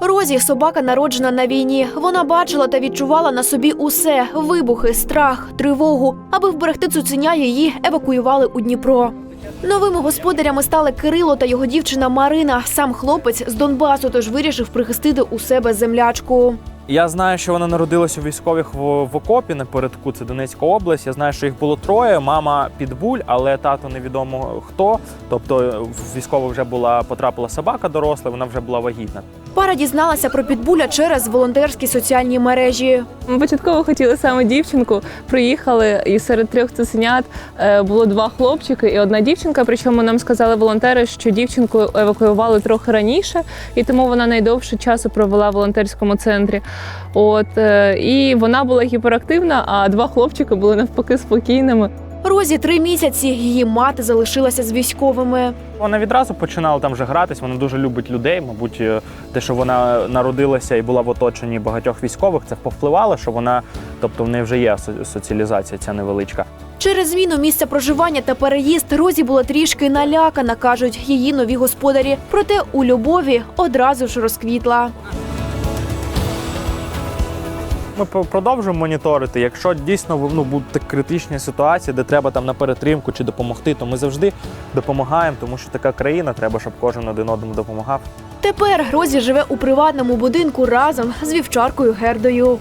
Розі собака народжена на війні. Вона бачила та відчувала на собі усе: вибухи, страх, тривогу. Аби вберегти цуценя, її евакуювали у Дніпро. Новими господарями стали Кирило та його дівчина Марина. Сам хлопець з Донбасу, тож вирішив прихистити у себе землячку. Я знаю, що вона народилася у військових в, в окопі напередку. Це Донецька область. Я знаю, що їх було троє. Мама підбуль, але тато невідомо хто. Тобто в військово вже була потрапила собака доросла, вона вже була вагітна. Пара дізналася про підбуля через волонтерські соціальні мережі. Ми початково хотіли саме дівчинку. Приїхали, і серед трьох цуценят е, було два хлопчики і одна дівчинка. Причому нам сказали волонтери, що дівчинку евакуювали трохи раніше, і тому вона найдовше часу провела в волонтерському центрі. От е, і вона була гіперактивна, а два хлопчики були навпаки спокійними. Розі три місяці. Її мати залишилася з військовими. Вона відразу починала там вже гратись. Вона дуже любить людей. Мабуть, е, те, що вона народилася і була в оточенні багатьох військових, це повпливало, що вона, тобто, в неї вже є со- соціалізація ця невеличка. Через зміну місця проживання та переїзд Розі була трішки налякана, кажуть її нові господарі. Проте у любові одразу ж розквітла. Ми продовжуємо моніторити. Якщо дійсно ну, будуть критичні ситуації, де треба там на перетримку чи допомогти, то ми завжди допомагаємо, тому що така країна, треба, щоб кожен один одному допомагав. Тепер Грозі живе у приватному будинку разом з вівчаркою Гердою.